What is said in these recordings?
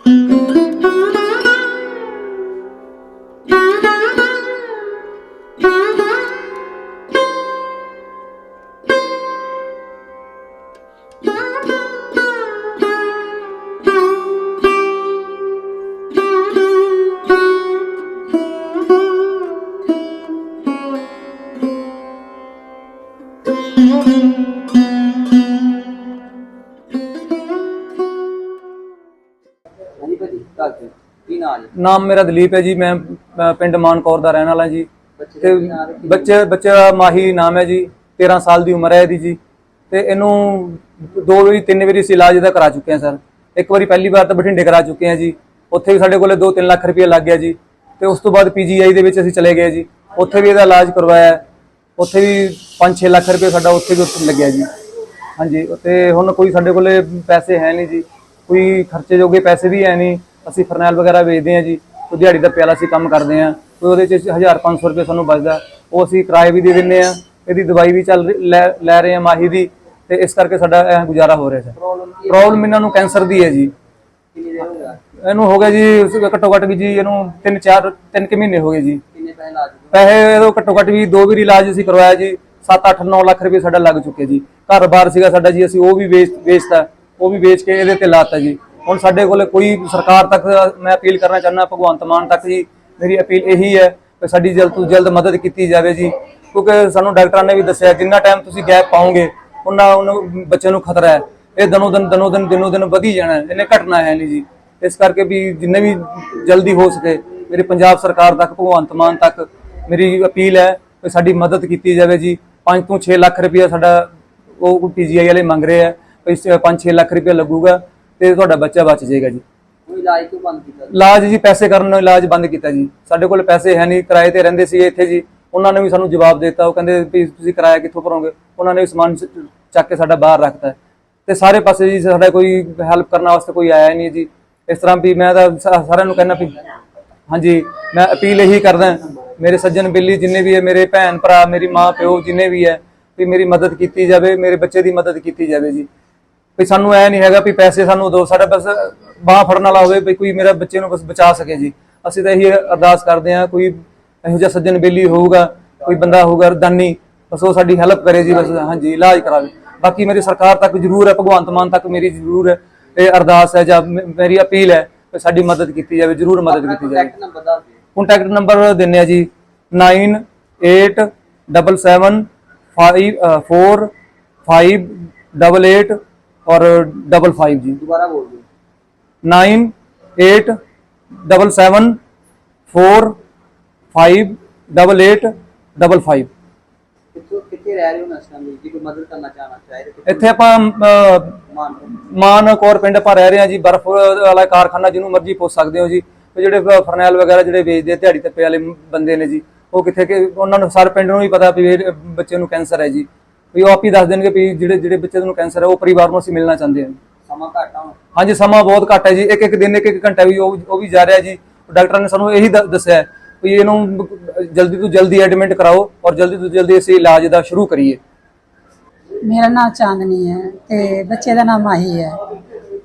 ਹਾਂਜੀ ਕੀ ਜੀ? ਨਾਮ ਮੇਰਾ ਦਲੀਪ ਹੈ ਜੀ ਮੈਂ ਮੈਂ ਪਿੰਡ ਮਾਨਕੌਰ ਦਾ ਰਹਿਣ ਵਾਲਾ ਜੀ। ਬੱਚੇ ਤੇ ਕੀ ਨਾਂ ਰੱਖੀ? ਬੱਚੇ ਬੱਚੇ ਦਾ ਮਾਹੀ ਨਾਮ ਹੈ ਜੀ 13 ਸਾਲ ਦੀ ਉਮਰ ਹੈ ਇਹਦੀ ਜੀ। ਤੇ ਇਹਨੂੰ ਦੋ ਵਾਰੀ ਤਿੰਨ ਵਾਰੀ ਅਸੀਂ ਇਲਾਜ ਇਹਦਾ ਕਰਾ ਚੁੱਕੇ ਹਾਂ ਸਰ। ਇੱਕ ਵਾਰੀ ਪਹਿਲੀ ਵਾਰ ਤਾਂ ਬਠਿੰਡੇ ਕਰਾ ਚੁੱਕੇ ਹਾਂ ਜੀ। ਉੱਥੇ ਵੀ ਸਾਡੇ ਕੋਲੇ 2-3 ਲੱਖ ਰੁਪਏ ਲੱਗ ਗਿਆ ਜੀ। ਤੇ ਉਸ ਤੋਂ ਬਾਅਦ ਪੀਜੀਆਈ ਦੇ ਵਿੱਚ ਅਸੀਂ ਚਲੇ ਗਏ ਜੀ। ਉੱਥੇ ਵੀ ਇਹਦਾ ਇਲਾਜ ਕਰਵਾਇਆ ਹੈ। ਉੱਥੇ ਵੀ 5-6 ਲੱਖ ਰੁਪਏ ਸਾਡਾ ਉੱਥੇ ਵੀ ਉੱਥੇ ਲੱਗਿਆ ਜੀ। ਹਾਂਜੀ ਤੇ ਹੁਣ ਕੋਈ ਸਾਡੇ ਕੋਲੇ ਪੈਸੇ ਹੈ ਨਹੀਂ ਜੀ। ਕੋਈ ਖਰਚੇ ਜੋਗੇ ਪੈਸੇ ਵੀ ਹੈ ਨਹੀਂ। ਅਸੀਂ ਫਰਨੈਲ ਵਗੈਰਾ ਵੇਚਦੇ ਹਾਂ ਜੀ ਕੋਈ ਦਿਹਾੜੀ ਦਾ ਪਿਆਲਾ ਅਸੀਂ ਕੰਮ ਕਰਦੇ ਹਾਂ ਕੋਈ ਉਹਦੇ ਚ 1500 ਰੁਪਏ ਸਾਨੂੰ ਬਚਦਾ। ਉਹ ਅਸੀਂ ਕਿਰਾਏ ਵੀ ਦੇ ਦਿੰਦੇ ਹਾਂ ਇਹਦੀ ਦਵਾਈ ਵੀ ਚੱਲ ਲੈ ਰਹੇ ਹਾਂ ਮਾਹੀ ਦੀ ਤੇ ਇਸ ਕਰਕੇ ਸਾਡਾ ਇਹ ਗੁਜ਼ਾਰਾ ਹੋ ਰਿਹਾ ਹੈ? ਪ੍ਰੋਬਲਮ ਇਹਨਾਂ ਨੂੰ ਕੈਂਸਰ ਦੀ ਹੈ ਜੀ। ਇਹਨੂੰ ਹੋ ਗਿਆ ਜੀ ਘੱਟੋ ਘੱਟ ਵੀ ਜੀ ਇਹਨੂੰ 3 4 3 ਕਿ ਮਹੀਨੇ ਹੋ ਗਏ ਜੀ। ਪੈਸੇ ਇਹਦੋਂ ਘੱਟੋ ਘੱਟ ਵੀ ਦੋ ਵਾਰੀ ਇਲਾਜ ਅਸੀਂ ਕਰਵਾਇਆ ਜੀ 7 8 9 ਲੱਖ ਰੁਪਏ ਸਾਡਾ ਲੱਗ ਚੁੱਕੇ ਜੀ। ਘਰ-ਬਾਰ ਸੀਗਾ ਸਾਡਾ ਜੀ ਅਸੀਂ ਉਹ ਵੀ ਵੇਚ ਵੇਚਤਾ ਉਹ ਵੀ ਵੇਚ ਕੇ ਇਹਦੇ ਤੇ ਲਾਤਾ ਜੀ। ਹੁਣ ਸਾਡੇ ਕੋਲ ਕੋਈ ਸਰਕਾਰ ਤੱਕ ਮੈਂ ਅਪੀਲ ਕਰਨਾ ਚਾਹੁੰਦਾ, ਭਗਵੰਤ ਮਾਨ ਤੱਕ ਜੀ, ਮੇਰੀ ਅਪੀਲ ਇਹੀ ਹੈ ਕਿ ਸਾਡੀ ਜਲਦ ਤੋਂ ਜਲਦ ਮਦਦ ਕੀਤੀ ਜਾਵੇ ਜੀ। ਕਿਉਂਕਿ ਸਾਨੂੰ ਡਾਕਟਰਾਂ ਨੇ ਵੀ ਦੱਸਿਆ, ਜਿੰਨਾ ਟਾਈਮ ਤੁਸੀਂ ਗੈਪ ਪਾਓਗੇ, ਉਹਨਾਂ ਉਹਨੂੰ ਬੱਚਿਆਂ ਨੂੰ ਖਤਰਾ ਹੈ। ਇਹ ਦਿਨੋਂ ਦਿਨ ਦਿਨੋਂ ਦਿਨ, ਦਿਨੋ ਦਿਨ ਵਧੀ ਜਾਣਾ ਹੈ, ਇਹਨੇ ਘਟਣਾ ਹੈ ਨਹੀਂ ਜੀ। ਇਸ ਕਰਕੇ ਵੀ ਜਿੰਨੇ ਵੀ ਜਲਦੀ ਹੋ ਸਕੇ, ਮੇਰੀ ਪੰਜਾਬ ਸਰਕਾਰ ਤੱਕ, ਭਗਵੰਤ ਮਾਨ ਤੱਕ ਮੇਰੀ ਅਪੀਲ ਹੈ ਕਿ ਸਾਡੀ ਮਦਦ ਕੀਤੀ ਜਾਵੇ ਜੀ। 5 ਤੋਂ 6 ਲੱਖ ਰੁਪਇਆ ਸਾਡਾ ਉਹ ਪੀਜੀਆਈ ਵਾਲੇ ਮੰਗ ਰਹੇ ਆ ਕਿ 5-6 ਲੱਖ ਰੁਪਇਆ ਲੱਗੂਗਾ। ਤੇ ਤੁਹਾਡਾ ਬੱਚਾ ਬਚ ਜਾਏਗਾ ਜੀ। ਇਲਾਜ ਕਿਉਂ ਬੰਦ ਕੀਤਾ ਇਲਾਜ ਜੀ ਪੈਸੇ ਕਰਨ ਨੂੰ ਇਲਾਜ ਬੰਦ ਕੀਤਾ ਜੀ। ਸਾਡੇ ਕੋਲ ਪੈਸੇ ਹੈ ਨਹੀਂ ਕਿਰਾਏ ਤੇ ਰਹਿੰਦੇ ਸੀ ਇੱਥੇ ਜੀ। ਉਹਨਾਂ ਨੇ ਵੀ ਸਾਨੂੰ ਜਵਾਬ ਦਿੱਤਾ। ਉਹ ਕਹਿੰਦੇ ਵੀ ਤੁਸੀਂ ਕਿਰਾਇਆ ਕਿੱਥੋਂ ਭਰੋਗੇ? ਉਹਨਾਂ ਨੇ ਵੀ ਸਮਾਨ ਚੱਕ ਕੇ ਸਾਡਾ ਬਾਹਰ ਰੱਖਤਾ। ਤੇ ਸਾਰੇ ਪਾਸੇ ਜੀ ਸਾਡਾ ਕੋਈ ਹੈਲਪ ਕਰਨ ਵਾਸਤੇ ਕੋਈ ਆਇਆ ਨਹੀਂ ਜੀ। ਇਸ ਤਰ੍ਹਾਂ ਵੀ ਮੈਂ ਤਾਂ ਸਾਰਿਆਂ ਨੂੰ ਕਹਿੰਦਾ ਵੀ ਹਾਂਜੀ ਮੈਂ ਅਪੀਲ ਇਹੀ ਕਰਦਾ ਮੇਰੇ ਸੱਜਣ ਬਿੱਲੀ ਜਿੰਨੇ ਵੀ ਹੈ ਮੇਰੇ ਭੈਣ ਭਰਾ ਮੇਰੀ ਮਾਂ ਪਿਓ ਜਿੰਨੇ ਵੀ ਹੈ ਵੀ ਮੇਰੀ ਮਦਦ ਕੀਤੀ ਜਾਵੇ ਮੇਰੇ ਬੱਚੇ ਦੀ ਮਦਦ ਕੀਤੀ ਜਾਵੇ ਜੀ। ਵੀ ਸਾਨੂੰ ਐ ਨਹੀਂ ਹੈਗਾ ਵੀ ਪੈਸੇ ਸਾਨੂੰ ਦਿਓ, ਸਾਡਾ ਬਸ ਬਾਹ ਫੜਨ ਵਾਲਾ ਹੋਵੇ ਵੀ ਕੋਈ ਮੇਰਾ ਬੱਚੇ ਨੂੰ ਬਸ ਬਚਾ ਸਕੇ ਜੀ। ਅਸੀਂ ਤਾਂ ਇਹੀ ਅਰਦਾਸ ਕਰਦੇ ਹਾਂ, ਕੋਈ ਇਹੋ ਜਿਹਾ ਸੱਜਣ ਬੇਲੀ ਹੋਊਗਾ, ਕੋਈ ਬੰਦਾ ਹੋਊਗਾ ਦਾਨੀ ਬਸ ਉਹ ਸਾਡੀ ਹੈਲਪ ਕਰੇ ਜੀ, ਬਸ ਹਾਂਜੀ, ਇਲਾਜ ਕਰਾਵੇ। ਬਾਕੀ ਮੇਰੀ ਸਰਕਾਰ ਤੱਕ ਜ਼ਰੂਰ ਹੈ, ਭਗਵੰਤ ਮਾਨ ਤੱਕ ਮੇਰੀ ਜ਼ਰੂਰ ਹੈ, ਇਹ ਅਰਦਾਸ ਹੈ ਜਾਂ ਮੇ- ਮੇਰੀ ਅਪੀਲ ਹੈ ਕਿ ਸਾਡੀ ਮਦਦ ਕੀਤੀ ਜਾਵੇ, ਜ਼ਰੂਰ ਮਦਦ ਕੀਤੀ ਜਾਵੇ। ਕੰਟੈਕਟ ਨੰਬਰ ਦੱਸ ਦਿਓ ਕੰਟੈਕਟ ਨੰਬਰ ਦਿੰਨੇ ਆ ਜੀ 9877 4 588 ਔਰ 55 ਜੀ। ਦੁਬਾਰਾ ਬੋਲ ਦਿਓ। 9877 4 588 55 ਕਿੱਥੋਂ ਕਿੱਥੇ ਰਹਿ ਰਹੇ ਹੋ ਨਸਲਾਂ ਦੀ ਜੇ ਕੋਈ ਮਦਦ ਕਰਨਾ ਚਾਹਣਾ ਚਾਹੇ ਤਾਂ ਇੱਥੇ ਆਪਾਂ ਅਹ, ਮਾਨ ਮਾਨ ਕੌਰ ਪਿੰਡ ਆਪਾਂ ਰਹਿ ਰਹੇ ਹਾਂ ਜੀ ਬਰਫ਼ ਵਾਲਾ ਕਾਰਖਾਨਾ ਜਿਹਨੂੰ ਮਰਜ਼ੀ ਪੁੱਛ ਸਕਦੇ ਹੋ ਜੀ। ਜਿਹੜੇ ਫਰਨੈਲ ਵਗੈਰਾ ਜਿਹੜੇ ਵੇਚਦੇ ਆ, ਦਿਹਾੜੀ ਤੱਪੇ ਵਾਲੇ ਬੰਦੇ ਨੇ ਜੀ ਉਹ ਕਿੱਥੇ ਕਿ ਉਹਨਾਂ ਨੂੰ ਸਾਰੇ ਪਿੰਡ ਨੂੰ ਵੀ ਪਤਾ ਵੀ ਬੱਚੇ ਨੂੰ ਕੈਂਸਰ ਹੈ ਜੀ। ਵੀ ਉਹ ਆਪ ਹੀ ਦੱਸ ਦੇਣਗੇ ਵੀ ਜਿਹੜੇ ਜਿਹੜੇ ਬੱਚੇ ਨੂੰ ਕੈਂਸਰ ਹੈ ਉਹ ਪਰਿਵਾਰ ਨੂੰ ਅਸੀਂ ਮਿਲਣਾ ਚਾਹੁੰਦੇ ਹਾਂ। ਸਮਾਂ ਘੱਟ ਆ ਹਾਂਜੀ ਸਮਾਂ ਬਹੁਤ ਘੱਟ ਹੈ ਜੀ। ਇੱਕ ਇੱਕ ਦਿਨ ਇੱਕ ਇੱਕ ਘੰਟਾ ਵੀ ਉਹ ਉਹ ਵੀ ਜਾ ਰਿਹਾ ਜੀ। ਡਾਕਟਰ ਨੇ ਸਾਨੂੰ ਇਹੀ ਦੱਸਿਆ ਵੀ ਇਹਨੂੰ ਜਲਦੀ ਤੋਂ ਜਲਦੀ ਐਡਮਿਟ ਕਰਾਓ ਔਰ ਜਲਦੀ ਤੋਂ ਜਲਦੀ ਅਸੀਂ ਇਲਾਜ ਦਾ ਸ਼ੁਰੂ ਕਰੀਏ। ਮੇਰਾ ਨਾਮ ਚਾਂਦਨੀ ਹੈ ਤੇ ਬੱਚੇ ਦਾ ਨਾਮ ਮਾਹੀ ਹੈ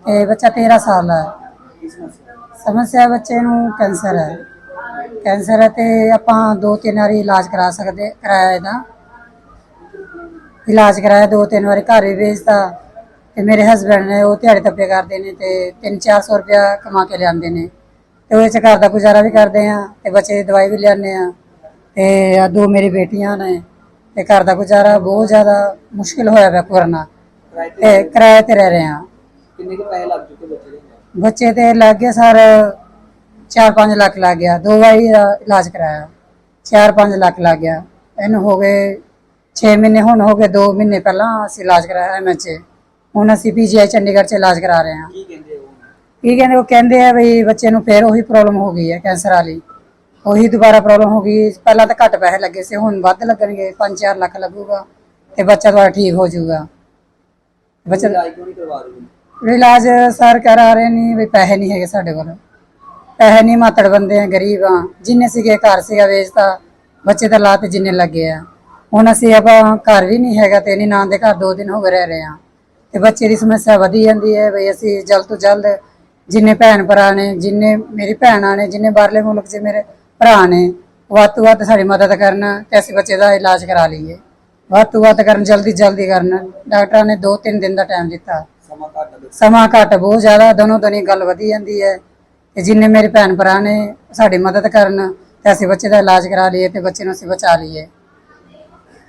ਤੇ ਬੱਚਾ 13 ਸਾਲ ਦਾ ਹੈ। ਸਮੱਸਿਆ ਬੱਚੇ ਨੂੰ ਕੈਂਸਰ ਹੈ। ਕੈਂਸਰ ਹੈ ਤੇ ਆਪਾਂ ਦੋ ਤਿੰਨ ਵਾਰੀ ਇਲਾਜ ਕਰਾ ਸਕਦੇ ਕਰਾਇਆ ਇਹਦਾ। ਇਲਾਜ ਕਰਾਇਆ ਦੋ ਤਿੰਨ ਵਾਰੀ ਘਰ ਵੀ ਵੇਚਦਾ ਤੇ ਮੇਰੇ ਹਸਬੰਡ ਨੇ ਉਹ ਦਿਹਾੜੀ ਤੱਪੇ ਕਰਦੇ ਨੇ ਤੇ 3-400 ਰੁਪਇਆ ਕਮਾ ਕੇ ਲਿਆਉਂਦੇ ਨੇ ਤੇ ਉਹ ਚ ਘਰ ਦਾ ਗੁਜ਼ਾਰਾ ਵੀ ਕਰਦੇ ਆ ਤੇ ਬੱਚੇ ਦੀ ਦਵਾਈ ਵੀ ਲਿਆਉਂਦੇ ਆ ਤੇ ਆਹ ਦੋ ਮੇਰੀ ਬੇਟੀਆਂ ਨੇ ਤੇ ਘਰ ਦਾ ਗੁਜ਼ਾਰਾ ਬਹੁਤ ਜ਼ਿਆਦਾ ਮੁਸ਼ਕਿਲ ਹੋਇਆ ਪਿਆ ਕਰਨਾ ਤੇ ਕਿਰਾਏ ਤੇ ਰਹਿ ਰਹੇ ਆ ਕਿੰਨੇ ਕੁ ਪੈਸੇ ਲੱਗ ਚੁੱਕੇ ਬੱਚੇ ਦੇ? ਬੱਚੇ ਤੇ ਲੱਗ ਗਏ ਸਰ 4-5 ਲੱਖ ਲੱਗ ਗਿਆ ਦੋ ਵਾਰੀ ਇਲਾਜ ਕਰਾਇਆ 4-5 ਲੱਖ ਲੱਗ ਗਿਆ ਇਹਨੂੰ ਹੋ ਗਏ 6 ਮਹੀਨੇ ਹੁਣ ਹੋ ਗਏ 2 ਮਹੀਨੇ ਪਹਿਲਾਂ ਅਸੀਂ ਇਲਾਜ ਕਰਾਇਆ ਐਮਐਚ। ਹੁਣ ਅਸੀਂ ਪੀਜੀਆਈ ਚੰਡੀਗੜ੍ਹ 'ਚ ਇਲਾਜ ਕਰਾ ਰਹੇ ਹਾਂ। ਕੀ ਕਹਿੰਦੇ ਉਹ? ਕੀ ਕਹਿੰਦੇ ਉਹ ਕਹਿੰਦੇ ਆ ਵੀ ਬੱਚੇ ਨੂੰ ਫੇਰ ਉਹੀ ਪ੍ਰੋਬਲਮ ਹੋ ਗਈ ਹੈ ਕੈਂਸਰ ਵਾਲੀ। ਉਹੀ ਦੁਬਾਰਾ ਪ੍ਰੋਬਲਮ ਹੋ ਗਈ। ਪਹਿਲਾਂ ਤਾਂ ਘੱਟ ਪੈਸੇ ਲੱਗੇ ਸੀ ਹੁਣ ਵੱਧ ਲੱਗਣਗੇ 5-4 ਲੱਖ ਲੱਗੂਗਾ ਤੇ ਬੱਚਾ ਤੁਹਾਡਾ ਠੀਕ ਹੋ ਜਾਊਗਾ। ਬੱਚਾ ਇਲਾਜ ਕਿਉਂ ਨਹੀਂ ਕਰਵਾ ਰਹੇ ਇਲਾਜ ਸਰ ਕਰਾ ਰਹੇ ਨਹੀਂ ਵੀ ਪੈਸੇ ਨਹੀਂ ਹੈਗੇ ਸਾਡੇ ਕੋਲ। ਪੈਸੇ ਨਹੀਂ ਮਾਤੜ ਬੰਦੇ ਆ ਗਰੀਬ ਆ। ਜਿੰਨੇ ਸੀਗੇ ਘਰ ਸੀਗਾ ਵੇਚਤਾ ਬੱਚੇ ਤਾਂ ਲਾਤ ਜਿੰਨੇ ਲੱਗੇ ਆ। ਹੁਣ ਅਸੀਂ ਆਪਾਂ ਘਰ ਵੀ ਨਹੀਂ ਹੈਗਾ ਤੇ ਨਹੀਂ ਨਾਂ ਦੇ ਘਰ ਦੋ ਦਿਨ ਹੋ ਗਏ ਰਹਿ ਰਹੇ ਆ ਤੇ ਬੱਚੇ ਦੀ ਸਮੱਸਿਆ ਵਧੀ ਜਾਂਦੀ ਹੈ ਵੀ ਅਸੀਂ ਜਲਦ ਤੋਂ ਜਲਦ ਜਿੰਨੇ ਭੈਣ ਭਰਾ ਨੇ ਜਿੰਨੇ ਮੇਰੀ ਭੈਣਾਂ ਨੇ ਜਿੰਨੇ ਬਾਹਰਲੇ ਮੁਲਕ 'ਚ ਮੇਰੇ ਭਰਾ ਨੇ ਵੱਧ ਤੋਂ ਵੱਧ ਸਾਡੀ ਮਦਦ ਕਰਨ ਤੇ ਅਸੀਂ ਬੱਚੇ ਦਾ ਇਲਾਜ ਕਰਾ ਲਈਏ। ਵੱਧ ਤੋਂ ਵੱਧ ਕਰਨ ਜਲਦੀ ਜਲਦੀ ਕਰਨ। ਡਾਕਟਰਾਂ ਨੇ 2-3 ਦਿਨ ਦਾ ਟਾਈਮ ਦਿੱਤਾ। ਸਮਾਂ ਘੱਟ ਦੇ ਸਮਾਂ ਘੱਟ ਬਹੁਤ ਜ਼ਿਆਦਾ ਦੋਨੋਂ ਦਿਨੀ ਗੱਲ ਵਧੀ ਜਾਂਦੀ ਹੈ। ਤੇ ਜਿੰਨੇ ਮੇਰੇ ਭੈਣ ਭਰਾ ਨੇ ਸਾਡੀ ਮਦਦ ਕਰਨ ਤੇ ਅਸੀਂ ਬੱਚੇ ਦਾ ਇਲਾਜ ਕਰਾ ਲਈਏ ਤੇ ਬੱਚੇ ਨੂੰ ਅਸੀਂ ਬਚਾ ਲਈਏ।